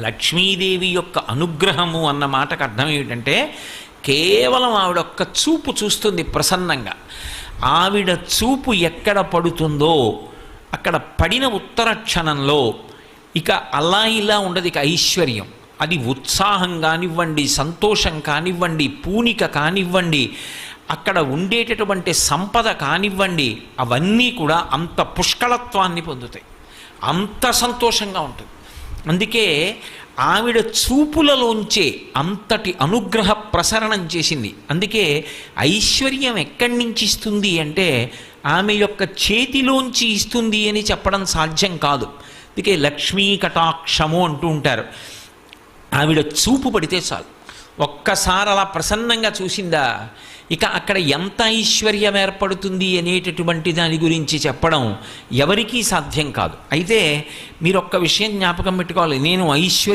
లక్ష్మీదేవి యొక్క అనుగ్రహము అన్న మాటకు అర్థం ఏమిటంటే కేవలం ఆవిడ ఒక్క చూపు చూస్తుంది ప్రసన్నంగా. ఆవిడ చూపు ఎక్కడ పడుతుందో అక్కడ పడిన ఉత్తర క్షణంలో ఇక అలా ఇలా ఉండదు ఇక ఐశ్వర్యం. అది ఉత్సాహం కానివ్వండి సంతోషం కానివ్వండి పూనిక కానివ్వండి అక్కడ ఉండేటటువంటి సంపద కానివ్వండి అవన్నీ కూడా అంత పుష్కలత్వాన్ని పొందుతాయి. అంత సంతోషంగా ఉంటుంది. అందుకే ఆవిడ చూపులలోంచే అంతటి అనుగ్రహ ప్రసరణం చేసింది. అందుకే ఐశ్వర్యం ఎక్కడి నుంచి ఇస్తుంది అంటే ఆమె యొక్క చేతిలోంచి ఇస్తుంది అని చెప్పడం సాధ్యం కాదు. అందుకే లక్ష్మీ కటాక్షము అంటూ ఉంటారు. ఆవిడ చూపు పడితే చాలు. ఒక్కసారి అలా ప్రసన్నంగా చూసిందా? ఇక అక్కడ ఎంత ఐశ్వర్యం ఏర్పడుతుంది అనేటటువంటి దాని గురించి చెప్పడం ఎవరికీ సాధ్యం కాదు. అయితే మీరు ఒక్క విషయం జ్ఞాపకం పెట్టుకోవాలి. నేను ఐశ్వర్య